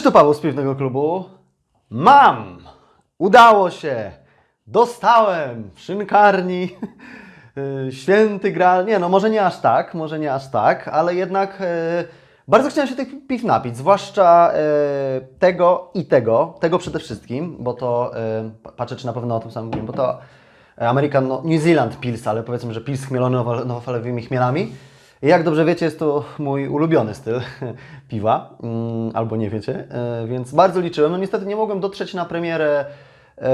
Cześć, to Paweł z Piwnego Klubu. Mam! Udało się! Dostałem w szynkarni y, święty gral. Nie, no może nie aż tak, może nie aż tak, ale jednak e, bardzo chciałem się tych piw napić, zwłaszcza e, tego i tego, tego przede wszystkim, bo to, pa- patrzę czy na pewno o tym samym mówię, bo to American, no, New Zealand Pils, ale powiedzmy, że Pils chmielony nowo- nowofalowymi chmielami. Jak dobrze wiecie, jest to mój ulubiony styl piwa, mm, albo nie wiecie, e, więc bardzo liczyłem. No niestety nie mogłem dotrzeć na premierę, e,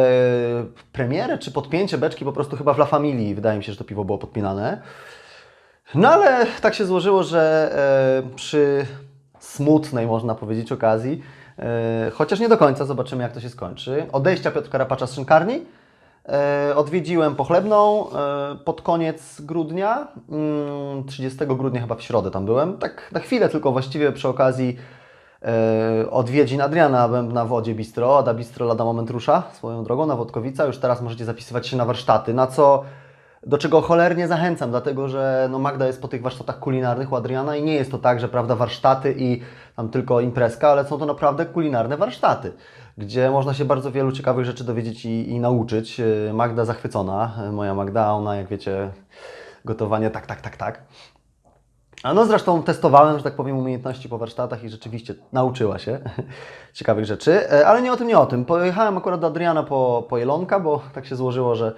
premierę czy podpięcie beczki, po prostu chyba w La Familii, wydaje mi się, że to piwo było podpinane. No ale tak się złożyło, że e, przy smutnej, można powiedzieć, okazji, chociaż nie do końca, zobaczymy jak to się skończy, odejścia Piotra Karapacza z szynkarni, odwiedziłem Pochlebną e, pod koniec grudnia, mm, 30 grudnia chyba w środę tam byłem, tak na chwilę tylko właściwie przy okazji e, odwiedzin Adriana byłem na wodzie Bistro, Ada Bistro lada moment rusza swoją drogą na Wodkowica, już teraz możecie zapisywać się na warsztaty, na co do czego cholernie zachęcam, dlatego że no Magda jest po tych warsztatach kulinarnych u Adriana i nie jest to tak, że prawda warsztaty i tam tylko imprezka, ale są to naprawdę kulinarne warsztaty, gdzie można się bardzo wielu ciekawych rzeczy dowiedzieć i, i nauczyć. Yy, Magda zachwycona, yy, moja Magda, ona jak wiecie, gotowanie tak, tak, tak, tak. A no zresztą testowałem, że tak powiem, umiejętności po warsztatach i rzeczywiście nauczyła się ciekawych rzeczy, E, ale nie o tym, nie o tym. Pojechałem akurat do Adriana po, po Jelonka, bo tak się złożyło, że, e,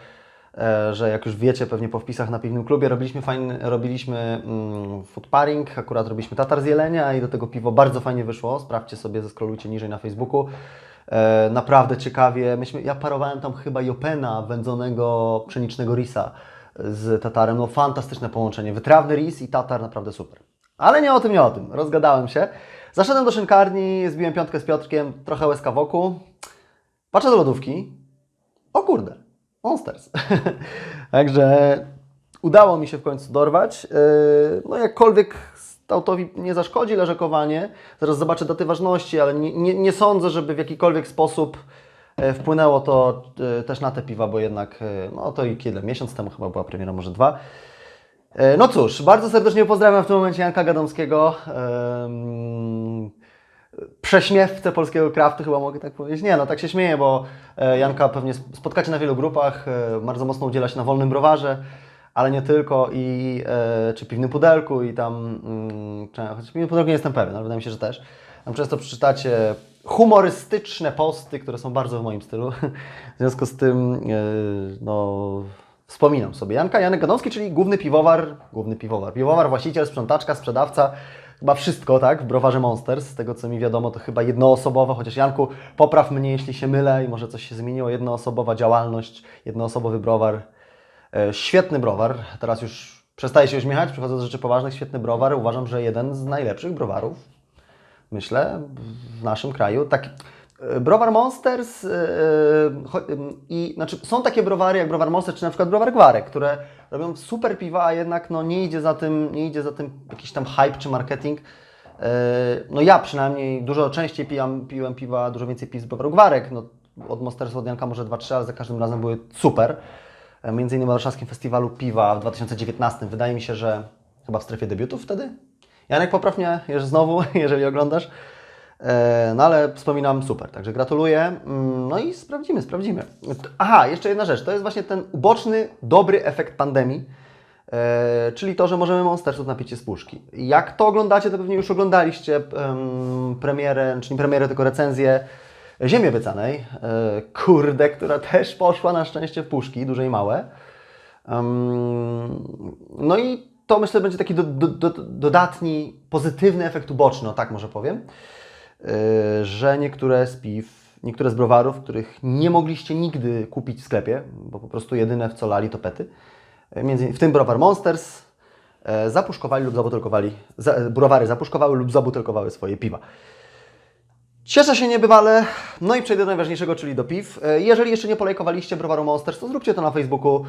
że jak już wiecie, pewnie po wpisach na piwnym klubie robiliśmy fajny, robiliśmy mm, food pairing, akurat robiliśmy tatar z jelenia i do tego piwo bardzo fajnie wyszło. Sprawdźcie sobie, zeskrolujcie niżej na Facebooku. E, naprawdę ciekawie. Myśmy, ja parowałem tam chyba Jopena, wędzonego pszenicznego risa z tatarem. No fantastyczne połączenie. Wytrawny ris i tatar, naprawdę super. Ale nie o tym, nie o tym. Rozgadałem się. Zaszedłem do szynkarni, zbiłem piątkę z Piotrkiem, trochę łezka wokół. Patrzę do lodówki. O kurde, Monsters. Także udało mi się w końcu dorwać. Yy, No jakkolwiek stautowi nie zaszkodzi leżakowanie. Zaraz zobaczę daty ważności, ale nie, nie, nie sądzę, żeby w jakikolwiek sposób e, wpłynęło to e, też na te piwa, bo jednak, e, no to i kiedy, miesiąc temu chyba była premiera, może dwa. No cóż, bardzo serdecznie pozdrawiam w tym momencie Janka Gadomskiego. Em, Prześmiewcę polskiego kraftu, chyba mogę tak powiedzieć. Nie, no tak się śmieję, bo e, Janka pewnie sp- spotkacie na wielu grupach, e, bardzo mocno udziela się na wolnym browarze, ale nie tylko, i, e, czy piwnym pudelku i tam, mm, chociaż piwnym pudelku nie jestem pewien, ale wydaje mi się, że też. Tam często przeczytacie humorystyczne posty, które są bardzo w moim stylu. W związku z tym, no, wspominam sobie. Janka Janek Gadomski, czyli główny piwowar, główny piwowar, piwowar, właściciel, sprzątaczka, sprzedawca, chyba wszystko, tak, w browarze Monsters. Z tego, co mi wiadomo, to chyba jednoosobowa, chociaż Janku, popraw mnie, jeśli się mylę i może coś się zmieniło, jednoosobowa działalność, jednoosobowy browar. E, Świetny browar, teraz już przestaję się uśmiechać, przechodzę do rzeczy poważnych, świetny browar. Uważam, że jeden z najlepszych browarów myślę, w naszym kraju. Tak, browar Monsters e, em, i znaczy są takie browary jak browar Monsters, czy na przykład browar Gwarek, które robią super piwa, a jednak no, nie idzie za tym, nie idzie za tym jakiś tam hype czy marketing. E, No ja przynajmniej dużo częściej pijam, piłem piwa, dużo więcej piw z browaru Gwarek. No, od Monstersu od Janka może 2-3, ale za każdym razem były super. E, Między innymi na Warszawskim Festiwalu Piwa w 2019. Wydaje mi się, że chyba w strefie debiutów wtedy. Janek, popraw mnie już znowu, jeżeli oglądasz. E, No ale wspominam super, także gratuluję. Mm, No i sprawdzimy, sprawdzimy. Aha, jeszcze jedna rzecz. To jest właśnie ten uboczny, dobry efekt pandemii. E, czyli to, że możemy Monstersów napić się z puszki. Jak to oglądacie, to pewnie już oglądaliście em, premierę, czy nie premierę, tylko recenzję Ziemi Obiecanej. E, kurde, która też poszła na szczęście w puszki, duże i małe. No i to myślę będzie taki do, do, do, dodatni, pozytywny efekt uboczny, o tak może powiem, że niektóre z piw, niektóre z browarów, których nie mogliście nigdy kupić w sklepie, bo po prostu jedyne w co lali to pety, yy, między, w tym browar Monsters, yy, zapuszkowali lub zabutelkowali, za, browary zapuszkowały lub zabutelkowały swoje piwa. Cieszę się niebywale. No i przejdę do najważniejszego, czyli do piw. Jeżeli jeszcze nie polejkowaliście browaru Monsters, to zróbcie to na Facebooku.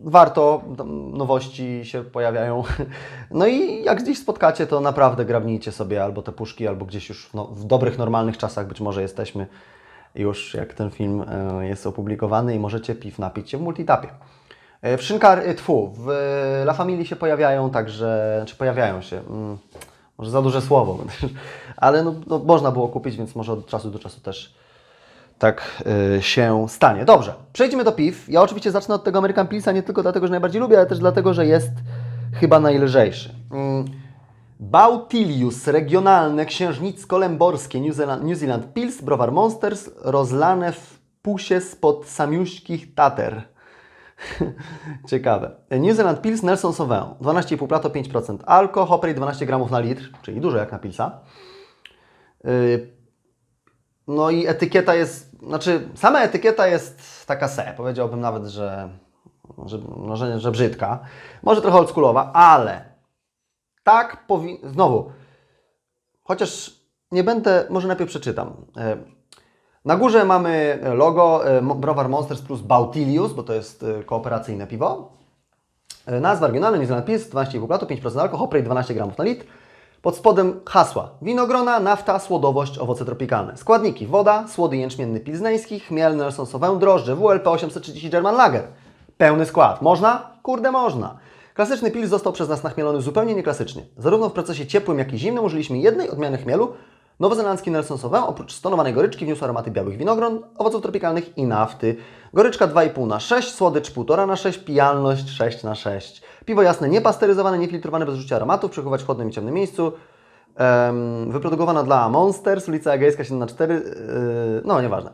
Warto, nowości się pojawiają. No i jak gdzieś spotkacie, to naprawdę grabnijcie sobie albo te puszki, albo gdzieś już w, no, w dobrych, normalnych czasach być może jesteśmy już, jak ten film e, jest opublikowany i możecie piw napić się w multitapie. E, W szynkar, e, tfu, w La Familii się pojawiają także, czy pojawiają się, mm, Może za duże słowo, ale no, no, można było kupić, więc może od czasu do czasu też tak y, się stanie. Dobrze, przejdźmy do piw. Ja oczywiście zacznę od tego American Pilsa nie tylko dlatego, że najbardziej lubię, ale też dlatego, że jest chyba najlżejszy. Mm. Bautilius, regionalne, księżnicko-lęborskie, New Zealand, New Zealand Pils, Browar Monsters, rozlane w pusie spod samiuśkich Tater. Ciekawe. New Zealand Pils Nelson Sauvin, 12,5 plato, 5% alko, hop rate 12 gramów na litr, czyli dużo jak na Pilsa. Yy, no i etykieta jest, znaczy sama etykieta jest taka se, powiedziałbym nawet, że, że, no, że, że brzydka. Może trochę oldschoolowa, ale tak powinno, znowu, chociaż nie będę, może najpierw przeczytam. E, Na górze mamy logo e, Browar Monsters plus Bautilius, bo to jest e, kooperacyjne piwo. Nazwa oryginalna New Zealand Pils, 12,5 latu, 5% alkohol, hop rate 12 gramów na litr. Pod spodem hasła winogrona, nafta, słodowość, owoce tropikalne. Składniki woda, słody jęczmienny pilzneński, chmiel Nelson drożdże, WLP 830 German Lager. Pełny skład. Można? Kurde można. Klasyczny pils został przez nas nachmielony zupełnie nieklasycznie. Zarówno w procesie ciepłym, jak i zimnym użyliśmy jednej odmiany chmielu. Nowozelandzki Nelson Sauvin oprócz stonowanej goryczki wniósł aromaty białych winogron, owoców tropikalnych i nafty. Goryczka 2,5 na 6, słodycz 1,5 na 6, pijalność 6 na 6. Piwo jasne, niepasteryzowane, niefiltrowane bez użycia aromatów, przechowywać w chłodnym i ciemnym miejscu. Em, wyprodukowana dla Monsters, ulica Egejska 7 na 4 yy, no nieważne.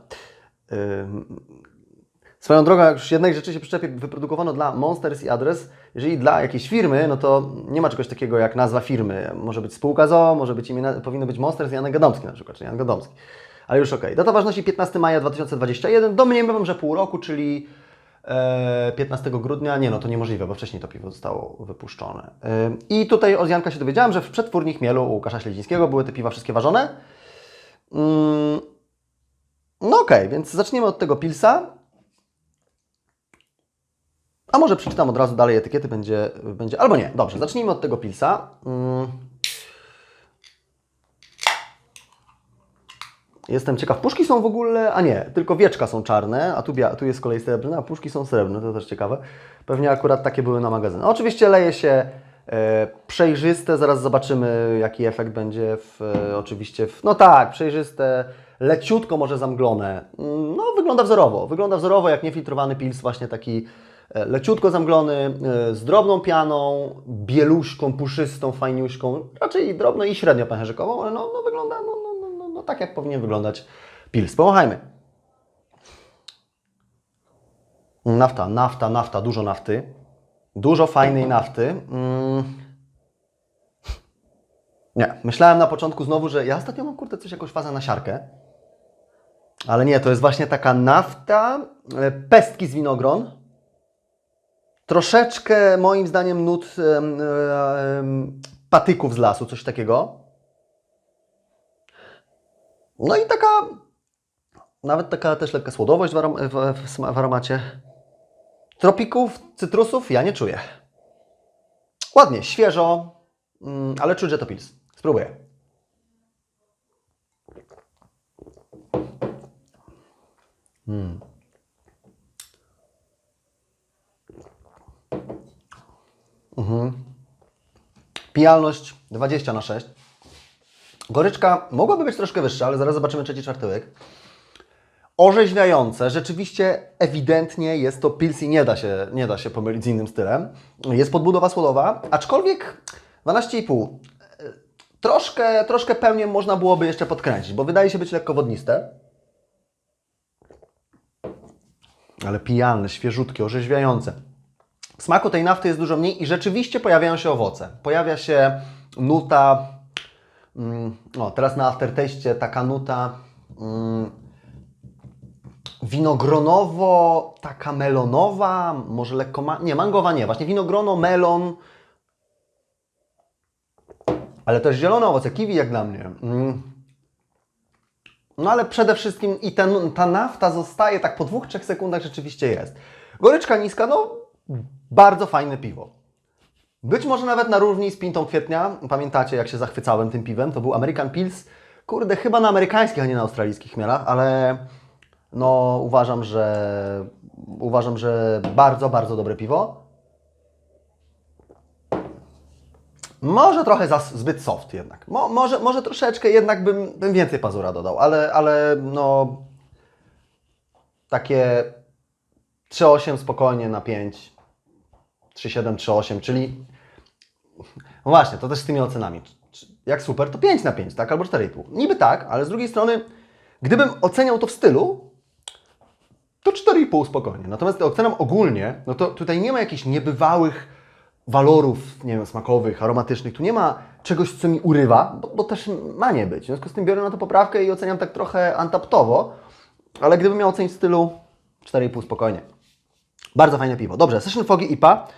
Ym, Swoją drogą, jak już jednej rzeczy się przyczepię, wyprodukowano dla Monsters i adres. Jeżeli dla jakiejś firmy, no to nie ma czegoś takiego jak nazwa firmy. Może być spółka ZOO, może być imię, powinno być Monsters i Janek Gadomski na przykład, czy Jan Gadomski. Ale już okej. Data ważności 15 maja 2021. Domniemywam, że pół roku, czyli e, 15 grudnia. Nie no, to niemożliwe, bo wcześniej to piwo zostało wypuszczone. E, I tutaj od Janka się dowiedziałem, że w przetwórni chmielu u Łukasza Śledzińskiego były te piwa wszystkie ważone. Mm, no okej, więc zaczniemy od tego pilsa. A może przeczytam od razu dalej etykiety, będzie, będzie albo nie. Dobrze, zacznijmy od tego pilsa. Mm. Jestem ciekaw, puszki są w ogóle, a nie, tylko wieczka są czarne, a tu, bia, tu jest z kolei srebrne, a puszki są srebrne, to też ciekawe. Pewnie akurat takie były na magazynach. Oczywiście leje się e, przejrzyste, zaraz zobaczymy jaki efekt będzie w, e, oczywiście w, no tak, przejrzyste, leciutko może zamglone. Mm, No wygląda wzorowo, wygląda wzorowo jak niefiltrowany pils, właśnie taki leciutko zamglony, e, z drobną pianą, bieluśką, puszystą, fajniuśką, raczej drobno i średnio pęcherzykową, ale no, no wygląda no, no, no, no, no tak jak powinien wyglądać pils. Pomachajmy. Nafta, nafta, nafta, dużo nafty. Dużo fajnej nafty. Mm. Nie, myślałem na początku znowu, że ja ostatnio mam kurde coś jakąś fazę na siarkę. Ale nie, to jest właśnie taka nafta, e, pestki z winogron. Troszeczkę moim zdaniem nut patyków z lasu, coś takiego. No i taka, nawet taka też lekka słodowość w, arom, w, w, aromacie. Tropików, cytrusów ja nie czuję. Ładnie, świeżo, mm, ale czuć, że to pils. Spróbuję. Pijalność 20 na 6. Goryczka mogłaby być troszkę wyższa, ale zaraz zobaczymy trzeci, czwarty łyk. Orzeźwiające, rzeczywiście ewidentnie jest to pils i nie da się, nie da się pomylić z innym stylem. Jest podbudowa słodowa, aczkolwiek 12,5. e, Troszkę, troszkę pełniej można byłoby jeszcze podkręcić, bo wydaje się być lekko wodniste. Ale pijalne, świeżutkie, orzeźwiające. Smaku tej nafty jest dużo mniej i rzeczywiście pojawiają się owoce. Pojawia się nuta, mm, no teraz na aftertaście taka nuta mm, winogronowo, taka melonowa, może lekko, ma- nie mangowa nie, właśnie winogrono, melon, ale też zielone owoce, kiwi jak dla mnie. Mm. No ale przede wszystkim i ten, ta nafta zostaje tak po dwóch, trzech sekundach rzeczywiście jest. Goryczka niska, no bardzo fajne piwo. Być może nawet na równi z Pintą Kwietnia. Pamiętacie, jak się zachwycałem tym piwem? To był American Pils. Kurde, chyba na amerykańskich, a nie na australijskich chmielach, ale no uważam, że uważam, że bardzo, bardzo dobre piwo. Może trochę za, zbyt soft jednak. Mo, może, może troszeczkę jednak bym, bym więcej pazura dodał, ale, ale no takie 3,8 spokojnie na 5, 3,7, 3,8, czyli no właśnie, to też z tymi ocenami. Jak super, to 5 na 5, tak? Albo 4,5. Niby tak, ale z drugiej strony, gdybym oceniał to w stylu, to 4,5 spokojnie. Natomiast gdy oceniam ogólnie, no to tutaj nie ma jakichś niebywałych walorów, nie wiem, smakowych, aromatycznych. Tu nie ma czegoś, co mi urywa, bo, bo też ma nie być. W związku z tym biorę na to poprawkę i oceniam tak trochę antaptowo, ale gdybym miał ocenić w stylu 4,5 spokojnie. Bardzo fajne piwo. Dobrze, Session Fogi IPA.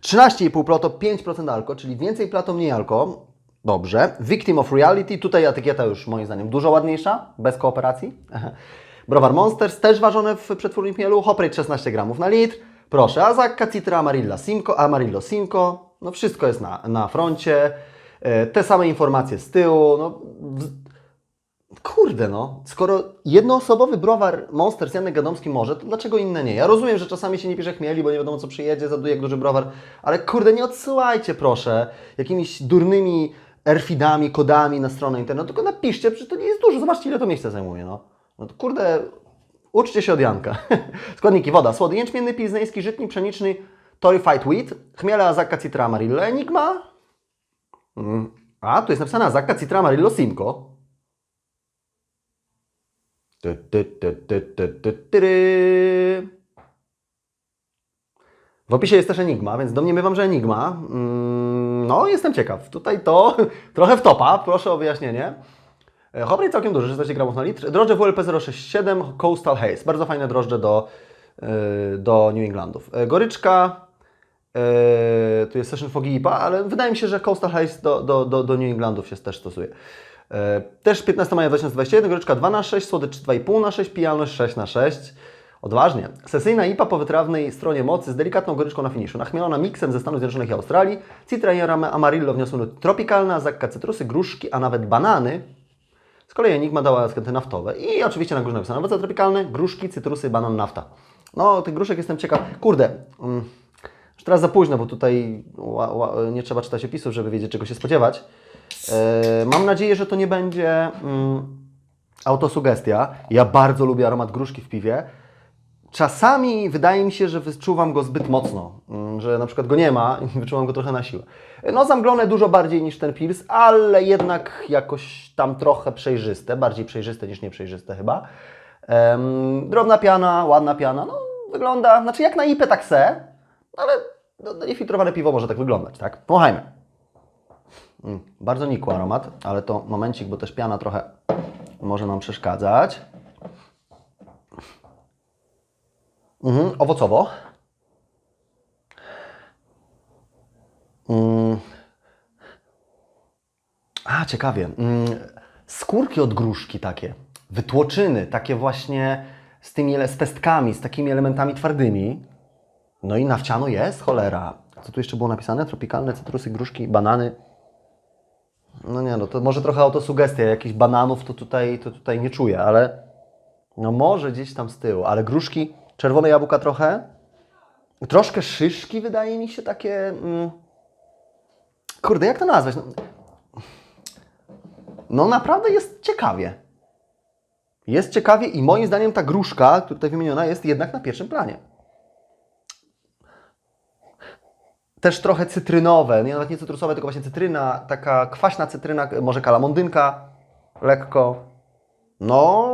13,5 plato, 5% alko, czyli więcej plato, mniej alko. Dobrze. Victim of Reality. Tutaj etykieta już moim zdaniem dużo ładniejsza, bez kooperacji. Browar Monsters, też ważone w przetwórni chmielu. Hop rate 16 gramów na litr. Proszę, Azaka, Citra, Amarilla, Simco, Amarillo, Simco. No wszystko jest na, na froncie. E, Te same informacje z tyłu. No, Kurde no, skoro jednoosobowy browar Monster z Janek Gadomski może, to dlaczego inne nie? Ja rozumiem, że czasami się nie pisze chmieli, bo nie wiadomo co przyjedzie, zaduje jak duży browar, ale kurde nie odsyłajcie proszę jakimiś durnymi erfidami, kodami na stronę internetu, tylko napiszcie, przecież to nie jest dużo, zobaczcie ile to miejsca zajmuje, no. No to kurde, uczcie się od Janka. Składniki, woda, słody jęczmienny, pilzneński, żytni, pszeniczny, Torrified Wheat, chmiele, azaka, citra, amarillo, enigma. Mm. A, tu jest napisane azaka, citra, amarillo, simco. W opisie jest też Enigma, więc domniemywam, że Enigma. Mm, No, jestem ciekaw. Tutaj to trochę w topa, proszę o wyjaśnienie. E, Hopry całkiem duży, 16 gramów na litr. Drożdże WLP 067 Coastal Haze. Bardzo fajne drożdże do, e, do New Englandów. E, Goryczka, tu jest Session Fogi IPA, ale wydaje mi się, że Coastal Haze do, do, do New Englandów się też stosuje. E, Też 15 maja 2021, goryczka 2 na 6 słodycz 2,5 na 6 pijalność 6 na 6 Odważnie. Sesyjna IPA po wytrawnej stronie mocy z delikatną goryczką na finiszu. Nachmielona miksem ze Stanów Zjednoczonych i Australii. Citra i Amarillo wniosły nuty tropikalne, zakka cytrusy, gruszki, a nawet banany. Z kolei Enigma dała skęty naftowe. I oczywiście na górze napisane owoce tropikalne, gruszki, cytrusy, banan, nafta. No, tych gruszek jestem ciekaw. Kurde, mm, już teraz za późno, bo tutaj ła, ła, nie trzeba czytać opisów, żeby wiedzieć, czego się spodziewać. E, mam nadzieję, że to nie będzie mm, autosugestia. Ja bardzo lubię aromat gruszki w piwie. Czasami wydaje mi się, że wyczuwam go zbyt mocno, mm, że na przykład go nie ma i wyczuwam go trochę na siłę. No zamglone dużo bardziej niż ten Pils, ale jednak jakoś tam trochę przejrzyste, bardziej przejrzyste niż nieprzejrzyste chyba. Drobna piana, ładna piana, no wygląda, znaczy jak na IPę tak se, ale no, no, niefiltrowane piwo może tak wyglądać, tak? Pomachajmy. Mm, bardzo nikły aromat, ale to momencik, bo też piana trochę może nam przeszkadzać. Mhm, owocowo. Mm. A, ciekawie. Mm, skórki od gruszki takie, wytłoczyny, takie właśnie z tymi z pestkami, z takimi elementami twardymi. No i nawciano jest, cholera. Co tu jeszcze było napisane? Tropikalne cytrusy, gruszki, banany. No nie, no to może trochę autosugestia, jakichś bananów to tutaj, to tutaj nie czuję, ale no może gdzieś tam z tyłu, ale gruszki, czerwone jabłka trochę, troszkę szyszki wydaje mi się takie, mm, kurde, jak to nazwać? No, no naprawdę jest ciekawie. Jest ciekawie i moim zdaniem ta gruszka, tutaj wymieniona, jest jednak na pierwszym planie. Też trochę cytrynowe, nie, nawet nie cytrusowe, tylko właśnie cytryna, taka kwaśna cytryna, może kalamondynka, lekko. No,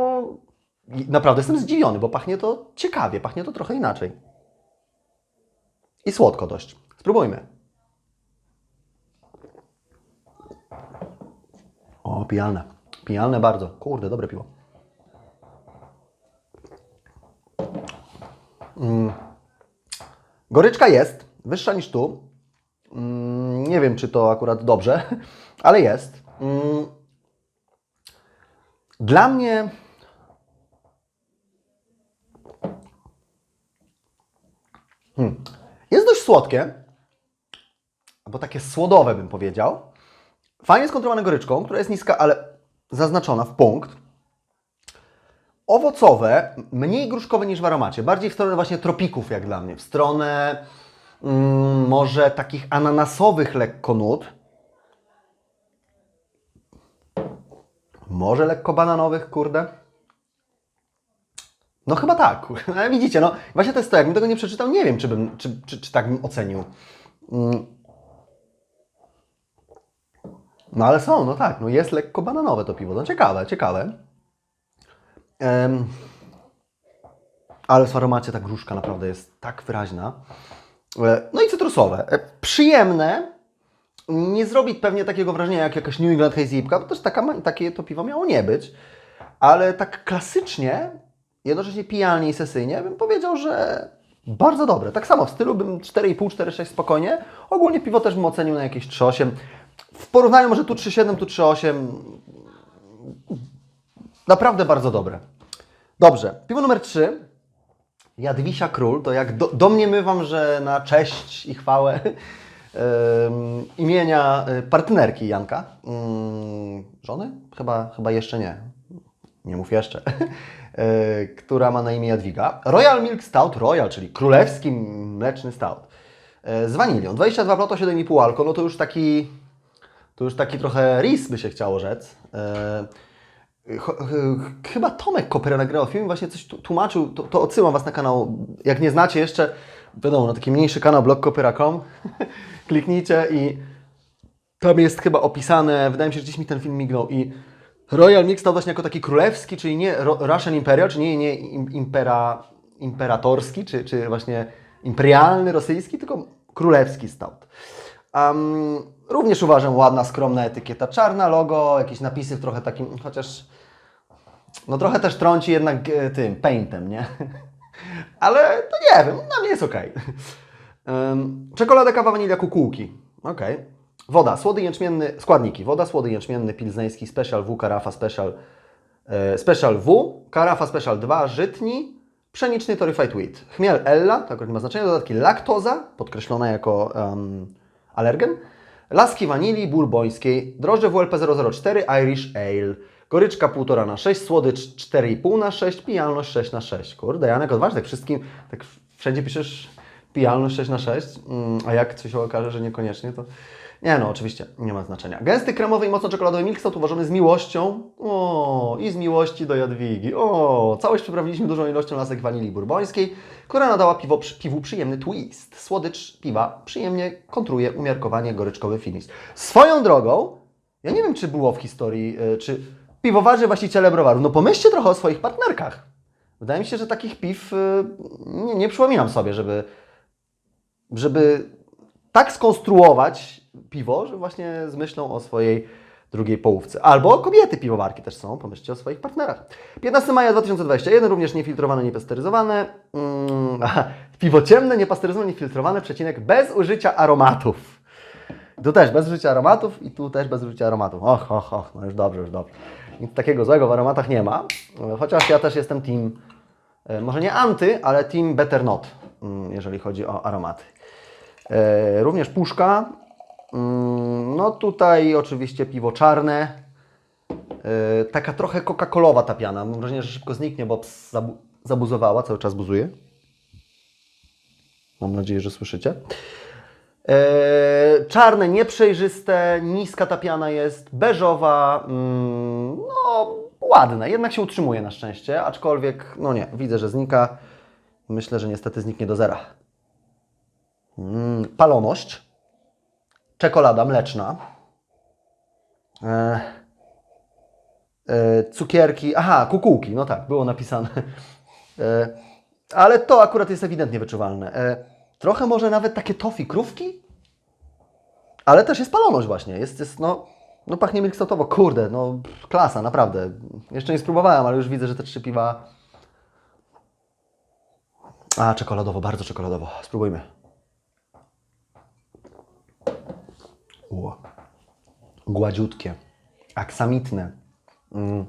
naprawdę jestem zdziwiony, bo pachnie to ciekawie, pachnie to trochę inaczej. I słodko dość. Spróbujmy. O, pijalne. Pijalne bardzo. Kurde, dobre piwo. Mm. Goryczka jest, wyższa niż tu. Mm, nie wiem, czy to akurat dobrze, ale jest. Mm. Dla mnie Hmm. Jest dość słodkie, albo takie słodowe bym powiedział. Fajnie skontrolowane goryczką, która jest niska, ale zaznaczona w punkt. Owocowe, mniej gruszkowe niż w aromacie, bardziej w stronę właśnie tropików jak dla mnie, w stronę Mm, może takich ananasowych lekko nut. Może lekko bananowych, kurde. No chyba tak. Ale widzicie, no właśnie to jest to, jakbym tego nie przeczytał, nie wiem, czy, bym, czy, czy, czy tak bym ocenił. Mm. No ale są, no tak, no jest lekko bananowe to piwo. No ciekawe, ciekawe. Ale w aromacie ta gruszka naprawdę jest tak wyraźna. E, No i cytrusowe. E, Przyjemne. Nie zrobi pewnie takiego wrażenia jak jakaś New England Hazy IPA, bo też taka, takie to piwo miało nie być. Ale tak klasycznie, jednocześnie pijalnie i sesyjnie, bym powiedział, że bardzo dobre. Tak samo w stylu bym 4,5, 4,6 spokojnie. Ogólnie piwo też bym ocenił na jakieś 3,8. W porównaniu może tu 3,7, tu 3,8. Naprawdę bardzo dobre. Dobrze. Piwo numer 3. Jadwisia Król, to jak do, domniemywam, że na cześć i chwałę imienia e, partnerki Janka, mm, żony? Chyba, chyba jeszcze nie. Nie mów jeszcze. E, która ma na imię Jadwiga. Royal Milk Stout, Royal, czyli królewski mleczny stout. E, z wanilią. 22 proto, 7,5 alko, no to już taki, to już taki trochę ris by się chciało rzec. Chyba Tomek Kopera nagrywał film, właśnie coś tłumaczył, to, to odsyłam Was na kanał, jak nie znacie jeszcze, wiadomo, na taki mniejszy kanał blogkopera.com, kliknijcie i tam jest chyba opisane, wydaje mi się, że gdzieś mi ten film mignął i Royal Mix stał właśnie jako taki królewski, czyli nie Russian Imperial, czyli nie, nie im- impera, imperatorski, czy, czy właśnie imperialny rosyjski, tylko królewski stout. Um, również uważam ładna, skromna etykieta, czarna logo, jakieś napisy w trochę takim, chociaż no trochę też trąci jednak e, tym, paintem, nie? Ale to nie wiem, na mnie jest ok. Um, czekolada, kawa, wanilia, kukułki. Ok. Woda, słody jęczmienny, składniki. Woda, słody jęczmienny, pilzneński, special W, karafa, special, e, special W, karafa, special 2, żytni, pszeniczny Torrefied Wheat. Chmiel Ella, to akurat nie ma znaczenia, dodatki laktoza, podkreślona jako um, alergen, laski wanilii burbońskiej, drożdże WLP 004, Irish Ale, goryczka 1,5 na 6, słodycz 4,5 na 6, pijalność 6 na 6. Kurde, Janek, odważny, tak wszystkim, tak wszędzie piszesz pijalność 6 na 6, mm, a jak coś się okaże, że niekoniecznie, to nie no, oczywiście, nie ma znaczenia. Gęsty, kremowy i mocno czekoladowy milk stout uważany z miłością, o, i z miłości do Jadwigi, o, całość przyprawiliśmy dużą ilością lasek wanilii burbońskiej, która nadała piwo, piwu przyjemny twist. Słodycz piwa przyjemnie kontruje umiarkowanie goryczkowy finish. Swoją drogą, ja nie wiem, czy było w historii, y, czy piwowarzy, właściciele browarów, no pomyślcie trochę o swoich partnerkach. Wydaje mi się, że takich piw y, nie, nie przypominam sobie, żeby, żeby tak skonstruować piwo, że właśnie z myślą o swojej drugiej połówce. Albo kobiety piwowarki też są, pomyślcie o swoich partnerach. 15 maja 2021, również niefiltrowane, niepasteryzowane. Mm, aha, piwo ciemne, niepasteryzowane, niefiltrowane, przecinek, bez użycia aromatów. Tu też bez użycia aromatów i tu też bez użycia aromatów. Och, och, och, no już dobrze, już dobrze. Nic takiego złego w aromatach nie ma, chociaż ja też jestem team, e, może nie anty, ale team better not, mm, jeżeli chodzi o aromaty. E, Również puszka. Mm, No tutaj oczywiście piwo czarne. E, Taka trochę coca-colowa ta piana. Mam wrażenie, że szybko zniknie, bo zabu- zabuzowała, cały czas buzuje. Mam nadzieję, że słyszycie. E, Czarne, nieprzejrzyste, niska ta piana jest, beżowa, mm, no ładne, jednak się utrzymuje na szczęście, aczkolwiek, no nie, widzę, że znika. Myślę, że niestety zniknie do zera. Mm, paloność, czekolada mleczna, e, e, cukierki, aha, kukułki, no tak, było napisane. E, ale to akurat jest ewidentnie wyczuwalne. Trochę może nawet takie tofi krówki, ale też jest paloność właśnie, jest, jest no, no pachnie milkstotowo, kurde, no klasa, naprawdę. Jeszcze nie spróbowałem, ale już widzę, że te trzy piwa... A, czekoladowo, bardzo czekoladowo, spróbujmy. U. Gładziutkie, aksamitne. Mm.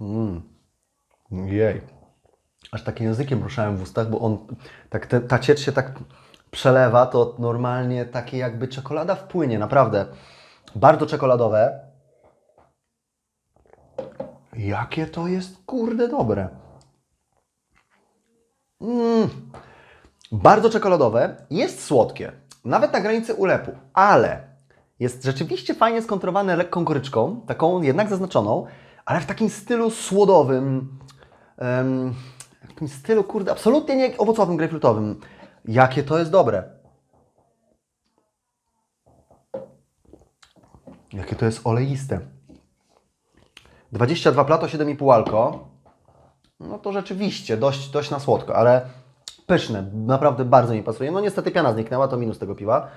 Mm. Jej. Aż takim językiem ruszałem w ustach, bo on, tak te, ta ciecz się tak przelewa, to normalnie takie jakby czekolada wpłynie, naprawdę. Bardzo czekoladowe. Jakie to jest, kurde, dobre. Mm. Bardzo czekoladowe, jest słodkie, nawet na granicy ulepu, ale Jest rzeczywiście fajnie skontrowane lekką goryczką, taką jednak zaznaczoną, ale w takim stylu słodowym, w takim stylu, kurde, absolutnie nie owocowym, grejpfrutowym. Jakie to jest dobre. Jakie to jest oleiste. 22 plato, 7,5 alko. No to rzeczywiście dość, dość na słodko, ale pyszne. Naprawdę bardzo mi pasuje. No niestety piana zniknęła, to minus tego piwa.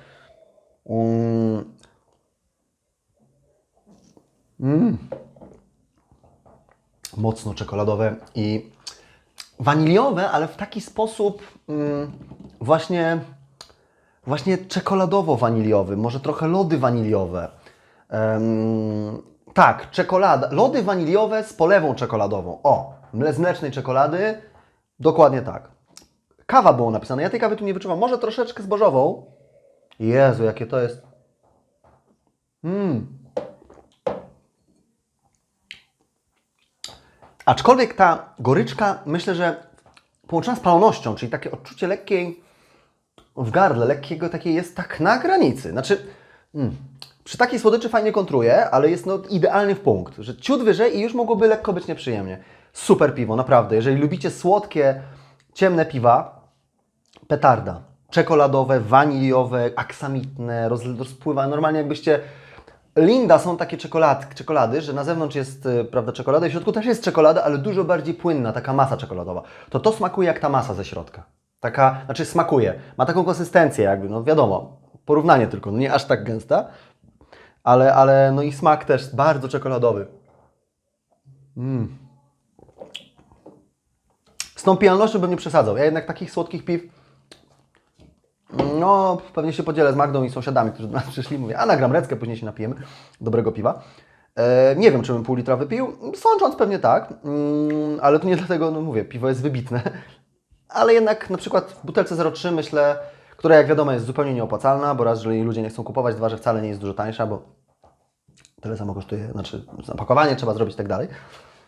Mm. Mm. Mocno czekoladowe i waniliowe, ale w taki sposób mm, właśnie, właśnie czekoladowo-waniliowy, może trochę lody waniliowe. Em, tak, czekolada, lody waniliowe z polewą czekoladową. O, z mlecznej czekolady, dokładnie tak. Kawa było napisane, ja tej kawy tu nie wyczuwam, może troszeczkę zbożową. Jezu, jakie to jest. Mmm. Aczkolwiek ta goryczka, myślę, że połączona z palonością, czyli takie odczucie lekkiej w gardle, lekkiego takiej jest tak na granicy. Znaczy, mm, przy takiej słodyczy fajnie kontruje, ale jest no idealnie w punkt, że ciut wyżej i już mogłoby lekko być nieprzyjemnie. Super piwo, naprawdę. Jeżeli lubicie słodkie, ciemne piwa, petarda. Czekoladowe, waniliowe, aksamitne, roz, rozpływa. Normalnie jakbyście... Linda są takie czekolad, czekolady, że na zewnątrz jest y, prawda, czekolada i w środku też jest czekolada, ale dużo bardziej płynna, taka masa czekoladowa. To to smakuje jak ta masa ze środka. Taka, znaczy smakuje. Ma taką konsystencję jakby, no wiadomo, porównanie tylko, no nie aż tak gęsta, ale, ale no i smak też bardzo czekoladowy. Mm. Z tą pijalnością bym nie przesadzał. Ja jednak takich słodkich piw no, pewnie się podzielę z Magdą i sąsiadami, którzy do nas przyszli. Mówię, a nagram reckę, później się napijemy dobrego piwa. E, nie wiem, czy bym pół litra wypił. Sącząc pewnie tak, mm, ale to nie dlatego, no mówię, piwo jest wybitne. Ale jednak na przykład w butelce 0,3 myślę, która jak wiadomo jest zupełnie nieopłacalna, bo raz, jeżeli ludzie nie chcą kupować, dwa, że wcale nie jest dużo tańsza, bo tyle samo kosztuje, znaczy zapakowanie trzeba zrobić i tak dalej.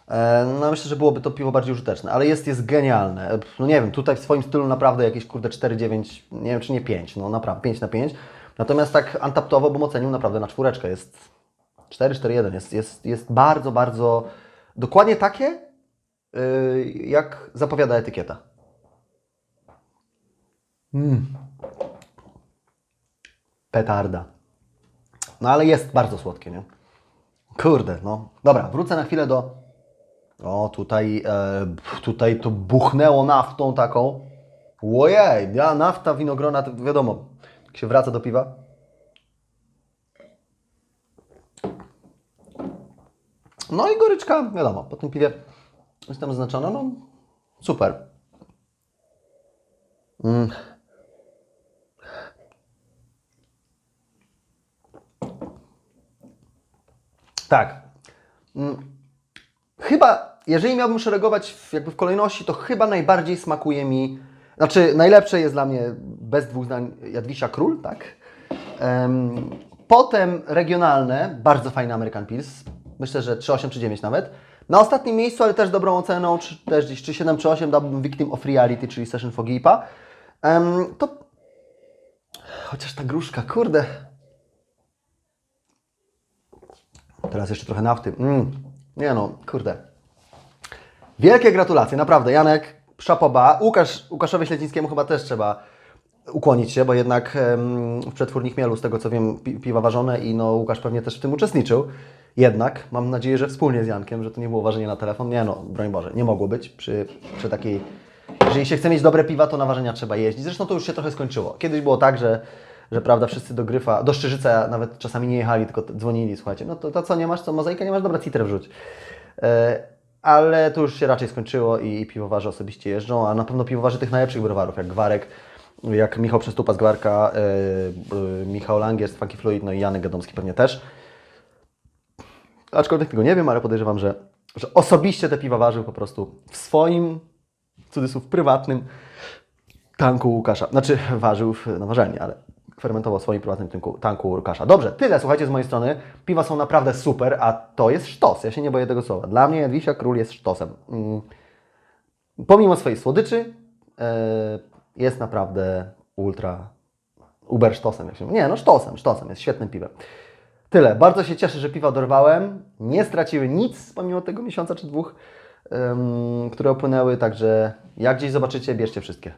E, No myślę, że byłoby to piwo bardziej użyteczne, ale jest, jest genialne. E, No nie wiem, tutaj w swoim stylu naprawdę jakieś kurde 4,9, nie wiem czy nie 5, no naprawdę 5 na 5. Natomiast tak antaptowo bym ocenił naprawdę na czwóreczkę, jest 4, 4, 1, jest, jest, jest bardzo, bardzo dokładnie takie, yy, jak zapowiada etykieta. Mm. Petarda. No ale jest bardzo słodkie, nie? Kurde, no. Dobra, wrócę na chwilę do. O, tutaj, e, tutaj to buchnęło naftą taką. Ojej, ja nafta, winogrona, to wiadomo, jak się wraca do piwa. No i goryczka, wiadomo, po tym piwie jest tam zaznaczona, no super. Mm. Tak. Mm. Chyba, jeżeli miałbym szeregować w, jakby w kolejności, to chyba najbardziej smakuje mi, znaczy najlepsze jest dla mnie bez dwóch zdań Jadwisia Król, tak? Em, potem regionalne, bardzo fajny American Pils, myślę, że 3,8 czy 9 nawet. Na ostatnim miejscu, ale też dobrą oceną, czy, też gdzieś czy 7 czy 8 dałbym Victim of Reality, czyli Session Fogipa. Um, to chociaż ta gruszka, kurde. Teraz jeszcze trochę nafty. Mm. Nie no, kurde. Wielkie gratulacje, naprawdę. Janek, szapoba. Łukasz, Łukaszowi Śledzińskiemu chyba też trzeba ukłonić się, bo jednak em, w przetwórni chmielu, z tego co wiem, pi piwa ważone i no Łukasz pewnie też w tym uczestniczył. Jednak mam nadzieję, że wspólnie z Jankiem, że to nie było ważenie na telefon. Nie no, broń Boże, nie mogło być przy, przy takiej... Jeżeli się chce mieć dobre piwa, to na ważenia trzeba jeździć. Zresztą to już się trochę skończyło. Kiedyś było tak, że, że prawda, wszyscy do Gryfa, do Szczyżyca nawet czasami nie jechali, tylko dzwonili, słuchajcie, no to, to co, nie masz, co, mozaika nie masz, dobra, citrę wrzuć. E, ale to już się raczej skończyło i piwowarze osobiście jeżdżą, a na pewno piwowarzy tych najlepszych browarów, jak Gwarek, jak Michał Przestupa z Gwarka, e, e, Michał Langier z Funky Fluid, no i Janek Gadomski pewnie też. Aczkolwiek tego nie wiem, ale podejrzewam, że, że osobiście te piwa ważył po prostu w swoim, w cudzysłów, prywatnym tanku Łukasza. Znaczy ważył w- na ale fermentował w swoim prywatnym tanku, Łukasza. Dobrze, tyle słuchajcie z mojej strony. Piwa są naprawdę super, a to jest sztos. Ja się nie boję tego słowa. Dla mnie Jadwisia Król jest sztosem. Mm. Pomimo swojej słodyczy, e, jest naprawdę ultra, Uber sztosem, jak się Nie, no sztosem, sztosem, jest świetnym piwem. Tyle. Bardzo się cieszę, że piwa dorwałem. Nie straciły nic pomimo tego miesiąca czy dwóch, które upłynęły, także jak gdzieś zobaczycie, bierzcie wszystkie.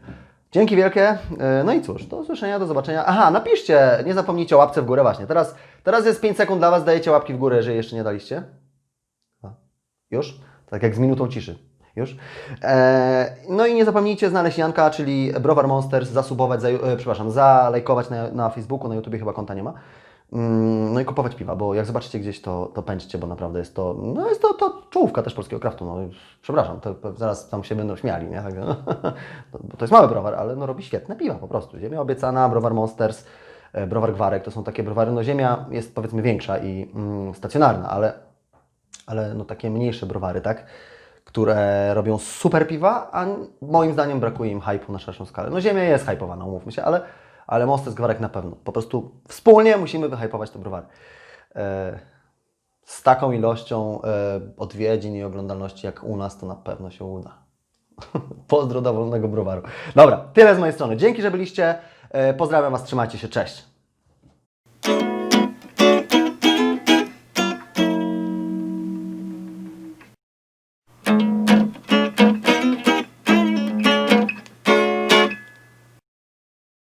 Dzięki wielkie. E, No i cóż, do usłyszenia, do zobaczenia. Aha, napiszcie, nie zapomnijcie o łapce w górę właśnie. Teraz, teraz jest 5 sekund dla Was, dajecie łapki w górę, jeżeli jeszcze nie daliście. A, Już? Tak jak z minutą ciszy. Już? E, no i nie zapomnijcie znaleźć Janka, czyli Browar Monsters, zasubować, za, e, przepraszam, zalajkować na, na Facebooku, na YouTubie chyba konta nie ma. Mm, No i kupować piwa, bo jak zobaczycie gdzieś, to, to pędźcie, bo naprawdę jest to, no jest to, to czołówka też polskiego kraftu. No, przepraszam, to, zaraz tam się będą śmiali, nie? Tak, to, bo to jest mały browar, ale no, robi świetne piwa po prostu. Ziemia obiecana, Browar Monsters, e, Browar Gwarek, to są takie browary. No ziemia jest powiedzmy większa i mm, stacjonarna, ale ale no takie mniejsze browary, tak? Które robią super piwa, a moim zdaniem brakuje im hypu na szerszą skalę. No Ziemia jest hypowana, umówmy się, ale, ale Mostes Gwarek na pewno. Po prostu wspólnie musimy wyhypować te browary. E, z taką ilością e, odwiedzin i oglądalności jak u nas, to na pewno się uda. Pozdro do wolnego browaru. Dobra, tyle z mojej strony. Dzięki, że byliście. E, pozdrawiam Was, trzymajcie się, cześć.